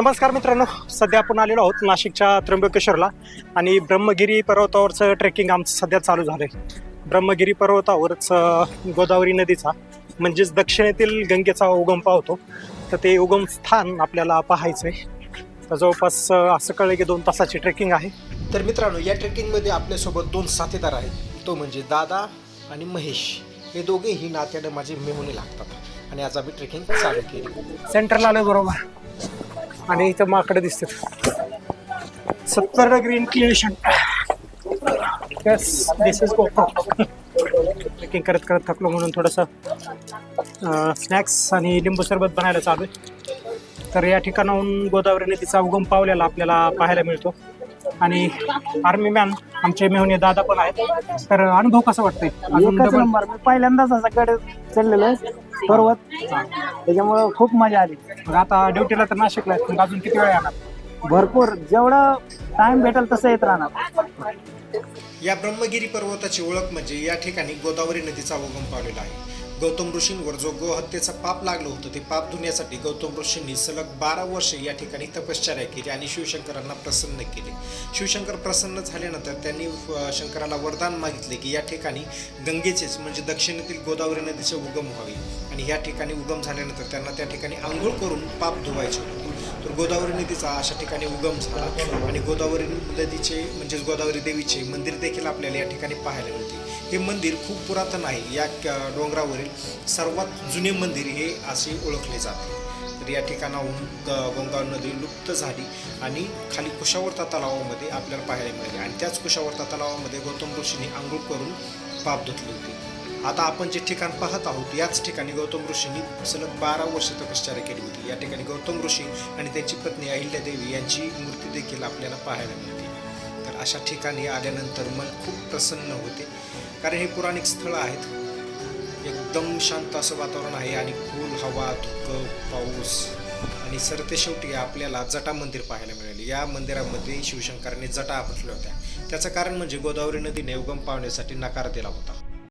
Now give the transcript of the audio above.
नमस्कार मित्रांनो सध्या आपण आलेलो आहोत नाशिकच्या त्र्यंबकेश्वरला आणि ब्रह्मगिरी पर्वतावरचं ट्रेकिंग आमचं सध्या चालू झालं आहे ब्रह्मगिरी पर्वतावरच गोदावरी नदीचा म्हणजेच दक्षिणेतील गंगेचा उगम पावतो तर ते उगम स्थान आपल्याला पाहायचं आहे तर जवळपास असं कळलं की दोन तासाची ट्रेकिंग आहे. तर मित्रांनो या ट्रेकिंगमध्ये आपल्यासोबत दोन साथीदार आहेत. तो म्हणजे दादा आणि महेश. हे दोघेही नात्याने माझे मेहुणे लागतात. आणि आज आम्ही ट्रेकिंग चालू केली. सेंटरला आलं बरोबर. आणि इथं माकडं दिसतात. सत्तर degree inclination yes this is GoPro trekking करत करत थकलो म्हणून थोडंसं स्नॅक्स आणि लिंबू सरबत बनायला चालू आहे. तर या ठिकाणाहून गोदावरी नदीचा उगम पावलेला आपल्याला पाहायला मिळतो. आणि आर्मी मॅन आमचे मेहुणे दादा पण आहेत. तर अनुभव कसा वाटतोय? पहिल्यांदाच असं कडे चढलेलो आहे. पर्वत. त्याच्यामुळं खूप मजा आली. मग आता ड्युटीला तर नाशिकला आहेत मग अजून किती वेळ येणार? भरपूर. जेवढं टाइम भेटेल तसं येत राहणार. या ब्रह्मगिरी पर्वताची ओळख म्हणजे या ठिकाणी गोदावरी नदीचा उगम पावलेला आहे. गौतम ऋषींवर जो गोहत्येचं पाप लागलं होतं ते पाप धुण्यासाठी गौतम ऋषींनी सलग बारा वर्षे या ठिकाणी तपश्चर्या केली आणि शिवशंकरांना प्रसन्न केले. शिवशंकर प्रसन्न झाल्यानंतर त्यांनी शंकराला वरदान मागितले की या ठिकाणी गंगेचेच म्हणजे दक्षिणेतील गोदावरी नदीचे उगम व्हावे. आणि या ठिकाणी उगम झाल्यानंतर त्यांना त्या ठिकाणी आंघोळ करून पाप धुवायचे होते. तर गोदावरी नदीचा अशा ठिकाणी उगम झाला. आणि गोदावरी नदीचे म्हणजेच गोदावरी देवीचे मंदिर देखील आपल्याला या ठिकाणी पाहायला मिळते. हे मंदिर खूप पुरातन आहे. या डोंगरावरील सर्वात जुने मंदिर हे असे ओळखले जाते. तर या ठिकाणाहून ग- गंगा नदी लुप्त झाली आणि खाली कुशावर्ता तलावामध्ये आपल्याला पाहायला मिळाली. आणि त्याच कुशावर्ता तलावामध्ये गौतम ऋषीने आंघोळ करून पाप धुतले होते. आता आपण जे ठिकाण पाहत आहोत याच ठिकाणी गौतम ऋषींनी सलग बारा वर्ष तपश्चर्या केली होती. या ठिकाणी गौतम ऋषी आणि त्यांची पत्नी अहिल्यादेवी यांची मूर्ती देखील आपल्याला पाहायला मिळते. तर अशा ठिकाणी आल्यानंतर मन खूप प्रसन्न होते. कारण हे पुराणिक स्थळं आहेत. एकदम शांत असं वातावरण आहे आणि खोल हवा धुकं पाऊस आणि सरते शेवटी आपल्याला जटा मंदिर पाहायला मिळाले. या मंदिरामध्ये शिवशंकरांनी जटा आपटल्या होत्या. त्याचं कारण म्हणजे गोदावरी नदीने उगम पावण्यासाठी नकार दिला होता.